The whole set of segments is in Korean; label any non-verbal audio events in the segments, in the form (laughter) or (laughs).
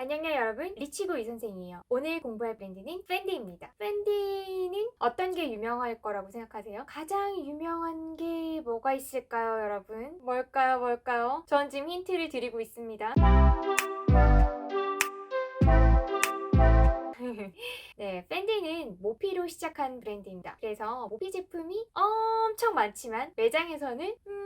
안녕요 여러분 리치고 이 선생이에요 오늘 공부할 브랜드는 팬디입니다 팬디는 어떤 게 유명할 거라고 생각하세요? 가장 유명한 게 뭐가 있을까요 여러분? 뭘까요 뭘까요? 전 지금 힌트를 드리고 있습니다 (laughs) 네, 팬디는 모피로 시작한 브랜드입니다. 그래서 모피 제품이 엄청 많지만 매장에서는 음,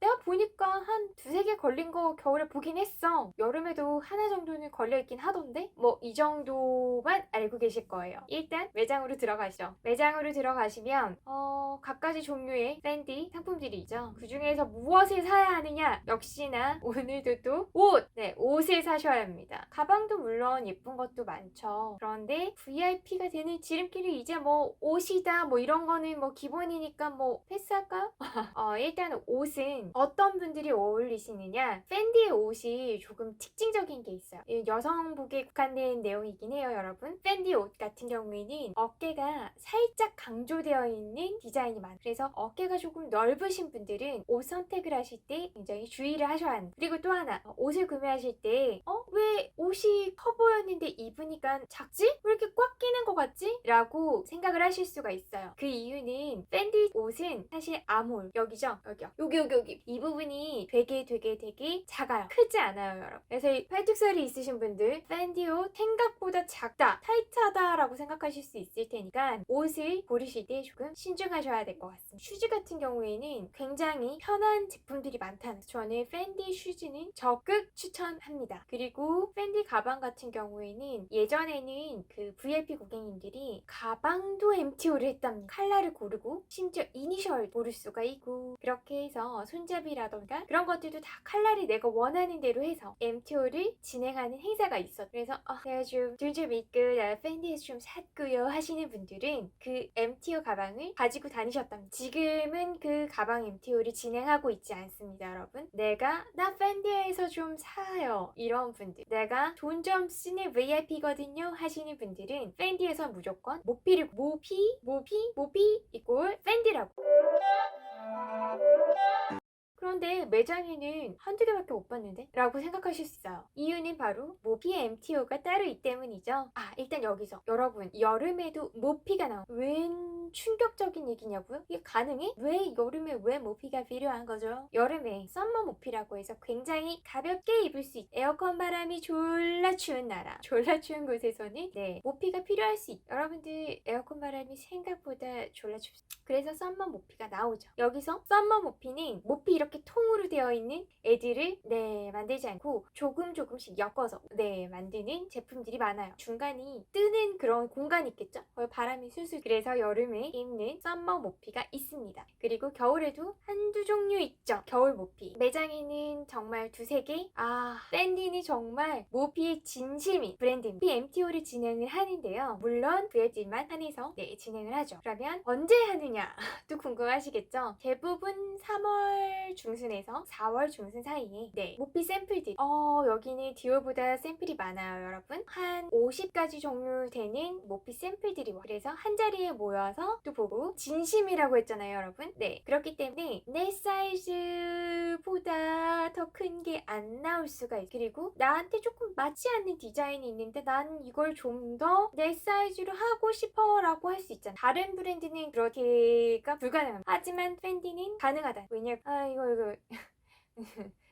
내가 보니까 한 두세 개 걸린 거 겨울에 보긴 했어. 여름에도 하나 정도는 걸려있긴 하던데? 뭐 이 정도만 알고 계실 거예요. 일단 매장으로 들어가시죠. 매장으로 들어가시면 어, 각가지 종류의 팬디 상품들이 있죠. 그 중에서 무엇을 사야 하느냐? 역시나 오늘도 또 옷! 네, 옷을 사셔야 합니다. 가방도 물론 예쁜 것도 많죠. 그런데 VIP가 되는 지름길이 이제 뭐 옷이다 뭐 이런 거는 뭐 기본이니까 뭐 패스할까요? (laughs) 어, 일단 옷은 어떤 분들이 어울리시느냐? 팬디의 옷이 조금 특징적인 게 있어요. 이 여성복에 국한된 내용이긴 해요 여러분. 팬디 옷 같은 경우에는 어깨가 살짝 강조되어 있는 디자인이 많아요. 그래서 어깨가 조금 넓으신 분들은 옷 선택을 하실 때 굉장히 주의를 하셔야 합니다. 그리고 또 하나 어, 옷을 구매하실 때 어? 왜 옷이 커 보였는데 입으니까 작지? 왜 이렇게 꽉 끼는 것 같지? 라고 생각을 하실 수가 있어요. 그 이유는 팬디 옷은 사실 암홀 여기죠? 여기요. 여기 여기 여기 이 부분이 되게 되게 되게 작아요. 크지 않아요 여러분. 그래서 이 팔뚝살이 있으신 분들 옷 생각보다 작다. 타이트하다 라고 생각하실 수 있을 테니까 옷을 고르실 때 조금 신중하셔야 될 것 같습니다. 슈즈 같은 경우에는 굉장히 편한 제품들이 많다는 저는 팬디 슈즈는 적극 추천합니다. 그리고 팬디 가방 같은 경우에는 예전에는 그 VIP 고객님들이 가방도 MTO를 했답니다 칼라를 고르고 심지어 이니셜 고를 수가 있고 그렇게 해서 손잡이라던가 그런 것들도 다 칼라를 내가 원하는 대로 해서 MTO를 진행하는 행사가 있어. 그래서 어, 내가 좀돈좀 있고 나 팬디에서 좀 샀고요 하시는 분들은 그 MTO 가방을 가지고 다니셨답니다. 지금은 그 가방 MTO를 진행하고 있지 않습니다, 여러분. 내가 나 팬디에서 좀 사요 이런 분들. 내가 돈 좀 쓰는 VIP거든요 하시는 분들은 팬디에서 무조건 모피를 모피 모피 모피 이꼴 팬디라고. 그런데 매장에는 한두 개밖에 못 봤는데? 라고 생각하실 수 있어요. 이유는 바로 모피 MTO가 따로 있기 때문이죠. 아, 일단 여기서 여러분 여름에도 모피가 나온 웬 충격적인 얘기냐고요? 이게 가능해? 왜 여름에 왜 모피가 필요한 거죠? 여름에 썸머 모피라고 해서 굉장히 가볍게 입을 수 있. 에어컨 바람이 졸라 추운 나라, (laughs) 졸라 추운 곳에서는 네 모피가 필요할 수 있. 여러분들 에어컨 바람이 생각보다 졸라 춥습니다. 그래서 썸머 모피가 나오죠. 여기서 썸머 모피는 모피 이렇게 통으로 되어 있는 애들을 네 만들지 않고 조금 조금씩 엮어서 네 만드는 제품들이 많아요. 중간이 뜨는 그런 공간이 있겠죠? 거기 바람이 술술 그래서 여름에 입는 썸머 모피가 있습니다. 그리고 겨울에도 한두 종류 있죠. 겨울 모피. 매장에는 정말 두세 개. 아 샌디는 정말 모피의 진심인 브랜드입니다. MTO를 진행을 하는데요. 물론 VIP만 한해서 네 진행을 하죠. 그러면 언제 하느냐? 또 (laughs) 궁금하시겠죠? 대부분 3월 중순에서 4월 중순 사이에 네 모피 샘플들 어 여기는 디올보다 샘플이 많아요 여러분. 한 50가지 종류 되는 모피 샘플들이 와 그래서 한 자리에 모여서 또 보고 진심이라고 했잖아요 여러분. 네 그렇기 때문에 내 사이즈보다 더 큰 게 안 나올 수가 있 그리고 나한테 조금 맞지 않는 디자인이 있는데 난 이걸 좀 더 내 사이즈로 하고 싶어 라고 할 수 있잖아 다른 브랜드는 그렇게가 불가능합니다. 하지만 팬디는 가능하다. 왜냐면 아 이거 이거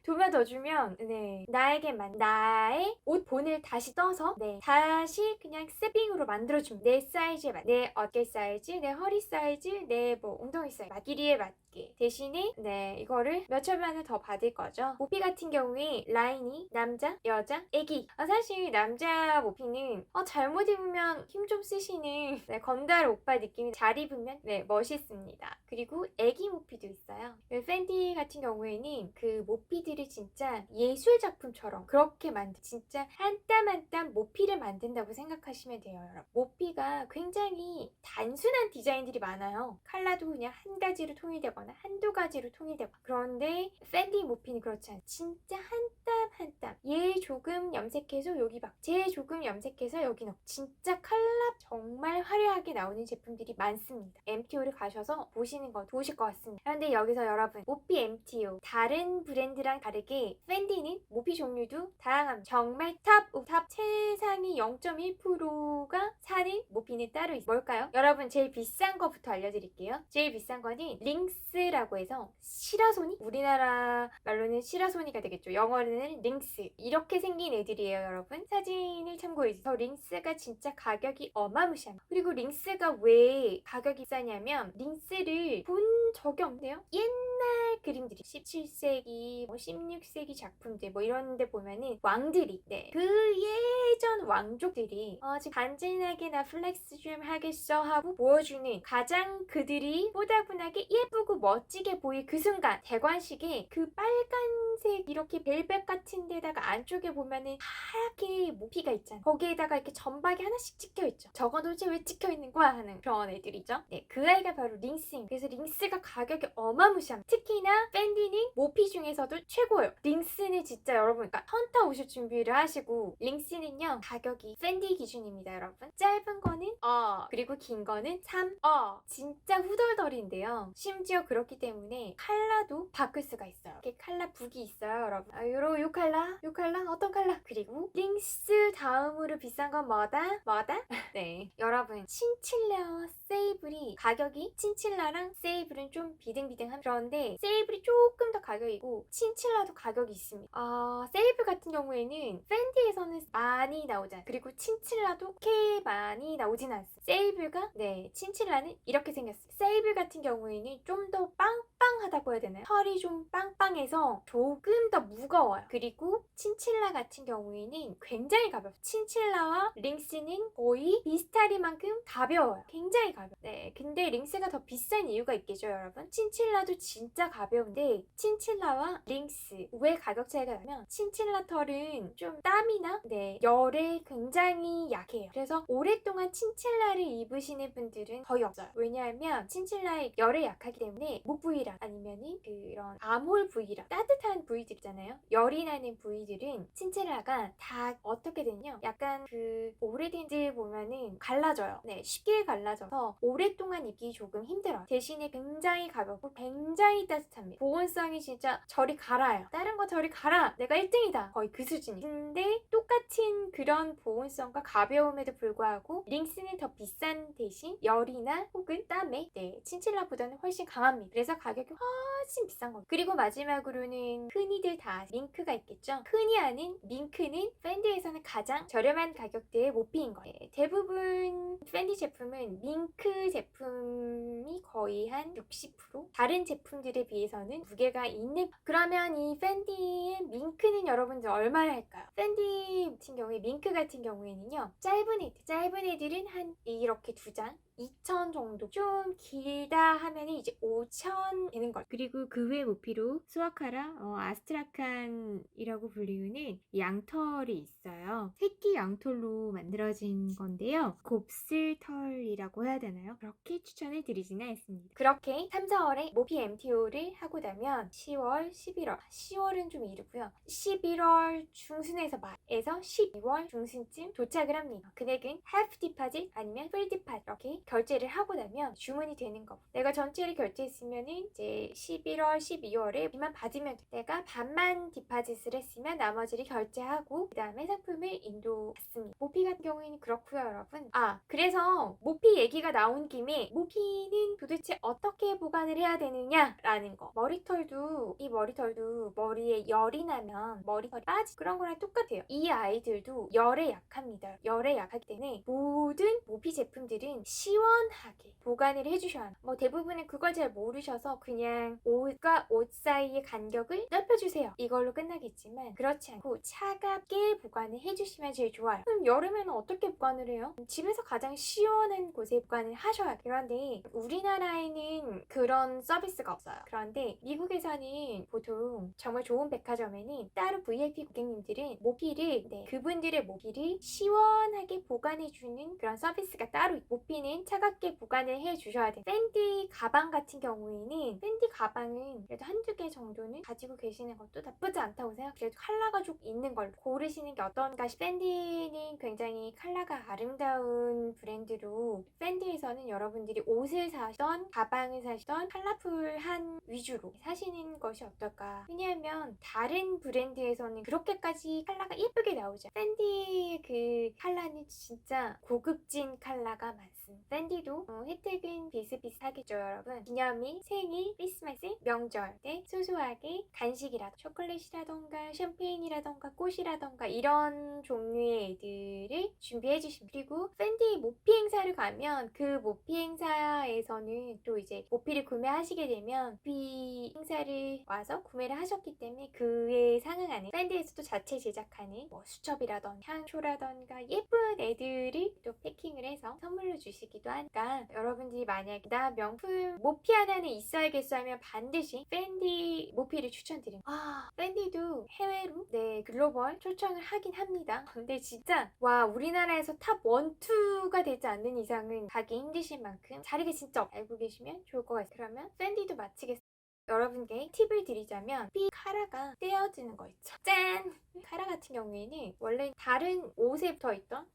돈만 더 주면 네 나에게 만 나의 옷 본을 다시 떠서 네 다시 그냥 세빙으로 만들어주면 내 사이즈에 맞, 내 어깨 사이즈, 내 허리 사이즈, 내 뭐 엉덩이 사이즈, 맞- 길이에 맞게 대신에 네 이거를 몇 천만원 더 받을 거죠. 모피 같은 경우에 라인이 남자, 여자, 애기. 아, 사실 남자 모피는 어, 잘못 입으면 힘 좀 쓰시는 네, 건달 오빠 느낌이 잘 입으면 네 멋있습니다. 그리고 애기 모피도 있어요. 그 팬디 같은 경우에는 그 모피들 을 진짜 예술 작품처럼 그렇게 만든 진짜 한 땀 한 땀 모피를 만든다고 생각하시면 돼요, 여러분. 모피가 굉장히 단순한 디자인들이 많아요. 컬러도 그냥 한 가지로 통일되거나 한두 가지로 통일되고 그런데 팬디 모피는 그렇지 않아요. 진짜 한 땀 한 땀. 얘 조금 염색해서 여기 막, 쟤 조금 염색해서 여기 넣고 진짜 컬러 정말 화려하게 나오는 제품들이 많습니다. MTO를 가셔서 보시는 거 좋으실 것 같습니다. 그런데 여기서 여러분 모피 MTO 다른 브랜드랑 모피랑 다르게 팬디는 모피 종류도 다양합니다. 정말 탑, 오, 탑 최상위 0.1%가 사는 모피는 따로 있어요. 뭘까요? 여러분 제일 비싼 거부터 알려드릴게요. 제일 비싼 거는 링스라고 해서 시라소니? 우리나라 말로는 시라소니가 되겠죠. 영어로는 링스. 이렇게 생긴 애들이에요, 여러분. 사진을 참고해주세요. 저 링스가 진짜 가격이 어마무시합니다. 그리고 링스가 왜 가격이 싸냐면 링스를 본 적이 없네요. 옛날 그림들이 17세기, 뭐 16세기 작품들 뭐 이런 데 보면은 왕들이 네. 그 예전 왕족들이 어, 지금 간지나게 나 플렉스 좀 하겠어 하고 보여주는 가장 그들이 뽀다분하게 예쁘고 멋지게 보일 그 순간 대관식에 그 빨간색 이렇게 벨벳 같은 데다가 안쪽에 보면은 하얗게 모피가 있잖아. 거기에다가 이렇게 점박이 하나씩 찍혀있죠. 저건 도대체 왜 찍혀있는 거야 하는 그런 애들이죠. 네 그 아이가 바로 링스입니다. 그래서 링스가 가격이 어마무시합니다. 특히나 팬디는 모피 중에서도 최 고예요. 링스는 진짜 여러분 그러니까 헌터 오실 준비를 하시고 링스는요 가격이 팬디 기준입니다 여러분. 짧은 거는 어. 그리고 긴 거는 3어. 진짜 후덜덜인데요. 심지어 그렇기 때문에 칼라도 바꿀 수가 있어요. 이렇게 칼라 북이 있어요 여러분. 아, 요로 요 칼라 요 칼라 어떤 칼라? 그리고 링스 다음으로 비싼 건 뭐다? 뭐다? (laughs) 네. 여러분 친칠레어 세이블이 가격이 친칠라랑 세이블은 좀 비등비등한 그런데 세이블이 조금 더 가격이고 친칠 라도 가격이 있습니다. 아 세이블 같은 경우에는 팬디에서는 많이 나오잖아요. 그리고 친칠라도 그렇게 많이 나오진 않습니다. 세이블과 네 친칠라는 이렇게 생겼어요. 세이블 같은 경우에는 좀 더 빵 빵하다고 해야 되나요? 털이 좀 빵빵해서 조금 더 무거워요. 그리고 친칠라 같은 경우에는 굉장히 가벼워요. 친칠라와 링스는 거의 비슷하리만큼 가벼워요. 굉장히 가벼워요. 네 근데 링스가 더 비싼 이유가 있겠죠 여러분? 친칠라도 진짜 가벼운데 친칠라와 링스 왜 가격 차이가 나면 친칠라 털은 좀 땀이나 네 열에 굉장히 약해요. 그래서 오랫동안 친칠라를 입으시는 분들은 거의 없어요. 왜냐하면 친칠라의 열에 약하기 때문에 목 부위랑 아니면은 그런 암홀 부위랑 따뜻한 부위들 있잖아요. 열이 나는 부위들은 친칠라가 다 어떻게 되냐 약간 그 오래된 들 보면은 갈라져요. 네 쉽게 갈라져서 오랫동안 입기 조금 힘들어요. 대신에 굉장히 가볍고 굉장히 따뜻합니다. 보온성이 진짜 저리 갈아요 다른 거 저리 갈아 내가 1등이다. 거의 그 수준이 근데 똑같은 그런 보온성과 가벼움에도 불구하고 링스는 더 비싼 대신 열이나 혹은 땀에 네 친칠라보다는 훨씬 강합니다. 그래서 가격 이 훨씬 비싼 겁니다 그리고 마지막으로는 흔히들 다 링크가 있겠죠? 흔히 아는 링크는 팬디에서는 가장 저렴한 가격대의 모피인 거예요. 네, 대부분 팬디 제품은 밍크 제품이 거의 한 60% 다른 제품들에 비해서는 무게가 있는 그러면 이 팬디의 밍크는 여러분들 얼마나 할까요? 팬디 같은 경우에 밍크 같은 경우에는요 짧은 애들 짧은 애들은 한 이렇게 두장 2천 정도? 좀 길다 하면 이제 5천 되는 걸 그리고 그 외 모피로 수아카라 어, 아스트라칸이라고 불리우는 양털이 있어요. 새끼 양털로 만들어진 건데요. 곱슬털이라고 해야 되나요? 그렇게 추천을 드리지는 않습니다. 그렇게 3, 4월에 모피 MTO를 하고 나면 10월, 11월 10월은 좀 이르고요. 11월 중순에서 말에서 12월 중순쯤 도착을 합니다. 금액은 half deposit 아니면 full deposit 이렇게 결제를 하고 나면 주문이 되는 거. 내가 전체를 결제 했으면은 이제 11월, 12월에 비만 받으면 돼. 내가 반만 디파짓을 했으면 나머지를 결제하고 그 다음에 상품을 인도 받습니다. 모피 같은 경우에는 그렇고요, 여러분. 아, 그래서 모피 얘기가 나온 김에 모피는 도대체 어떻게 보관을 해야 되느냐라는 거. 머리털도 이 머리털도 머리에 열이 나면 머리털이 빠지 그런 거랑 똑같아요. 이 아이들도 열에 약합니다. 열에 약하기 때문에 모든 모피 제품들은 시원하게 보관을 해주셔야 합니다. 뭐 대부분은 그걸 잘 모르셔서 그냥 옷과 옷 사이의 간격을 넓혀주세요. 이걸로 끝나겠지만 그렇지 않고 차갑게 보관을 해주시면 제일 좋아요. 그럼 여름에는 어떻게 보관을 해요? 집에서 가장 시원한 곳에 보관을 하셔야 돼요. 그런데 우리나라에는 그런 서비스가 없어요. 그런데 미국에서는 보통 정말 좋은 백화점에는 따로 VIP 고객님들은 모피를 네, 그분들의 모피를 시원하게 보관해주는 그런 서비스가 따로 있고 모피는 차갑게 보관을 해주셔야 돼요. 샌디 가방 같은 경우 에는 샌디 가방은 그래도 한두 개 정도는 가지고 계시는 것도 나쁘지 않다고 생각. 그래도 컬러가 좀 있는 걸로 고르시는 게 어떤가 싶. 샌디는 굉장히 컬러가 아름다운 브랜드로 샌디에서는 여러분들이 옷을 사시던 가방을 사시던 컬러풀한 위주로 사시는 것이 어떨까. 왜냐하면 다른 브랜드에서는 그렇게까지 컬러가 예쁘게 나오죠. 샌디의 그 컬러는 진짜 고급진 컬러가 많습니다. 샌디도 어, 혜택은 비슷비슷하겠죠, 여러분. 기념 일, 생일, 크리스마스, 명절 때 소소하게 간식이라던가 초콜릿이라던가 샴페인이라던가 꽃이라던가 이런 종류의 애들을 준비해 주시면 그리고 샌디 모피 행사를 가면 그 모피 행사에서는 또 이제 모피를 구매하시게 되면 모피 행사를 와서 구매를 하셨기 때문에 그에 상응하는 샌디에서도 자체 제작하는 뭐 수첩이라던가 향초라던가 예쁜 애들을 또 패킹을 해서 선물로 주시기도 하니까 여러분들이 만약에 나 명품 모피 하 나는 있어야겠어 하면 반드시 샌디 모피를 추천드립니다. 아, 샌디도 해외로 네 글로벌 초청을 하긴 합니다. 근데 진짜 와 우리나라에서 탑 1, 2가 되지 않는 이상은 가기 힘드실 만큼 자리가 진짜 없- 알고 계시면 좋을 것 같아요. 그러면 샌디도 마치겠습니다. 여러분께 팁을 드리자면 피 카라가 떼어지는 거 있죠. 짠! 카라 같은 경우에는 원래 다른 옷에 붙어 있던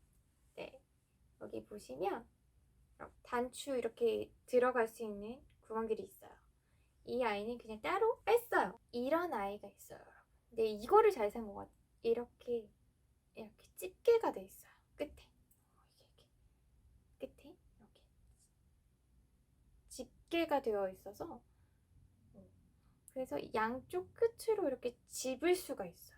네 여기 보시면 단추 이렇게 들어갈 수 있는 구멍들이 있어요. 이 아이는 그냥 따로 뺐어요. 이런 아이가 있어요. 근데 이거를 잘산것 같아요. 이렇게 이렇게 집게가 돼 있어요. 끝에 이렇게 끝에 이렇게 집게가 되어 있어서 어, 그래서 양쪽 끝으로 이렇게 집을 수가 있어요.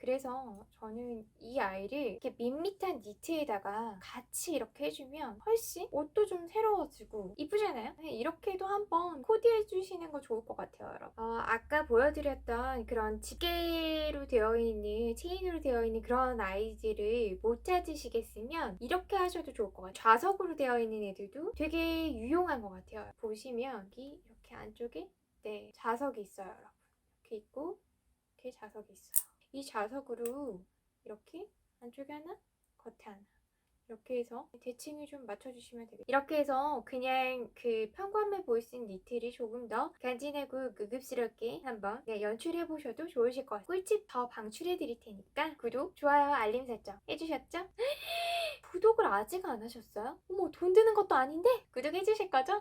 네. 그래서 저는 이 아이를 이렇게 밋밋한 니트에다가 같이 이렇게 해주면 훨씬 옷도 좀 새로워지고 이쁘잖아요? 네, 이렇게도 한번 코디해 주시는 거 좋을 것 같아요, 여러분. 어, 아까 보여드렸던 그런 집게로 되어 있는, 체인으로 되어 있는 그런 아이들을 못 찾으시겠으면 이렇게 하셔도 좋을 것 같아요. 좌석으로 되어 있는 애들도 되게 유용한 것 같아요. 보시면 여기 이렇게 안쪽에 네, 좌석이 있어요, 여러분. 이렇게 있고 이렇게 좌석이 있어요. 이 좌석으로 이렇게 안쪽에 하나, 겉에 하나 이렇게 해서 대칭을 좀 맞춰주시면 되겠다. 이렇게 해서 그냥 그 평범해 보일 수 있는 니트를 조금 더 간지나고 고급스럽게 한번 네, 연출해 보셔도 좋으실 것 같아요. 꿀팁 더 방출해 드릴 테니까 구독, 좋아요, 알림 설정 해주셨죠? (gasps) 구독을 아직 안 하셨어요? 어머 돈 드는 것도 아닌데 구독해 주실 거죠?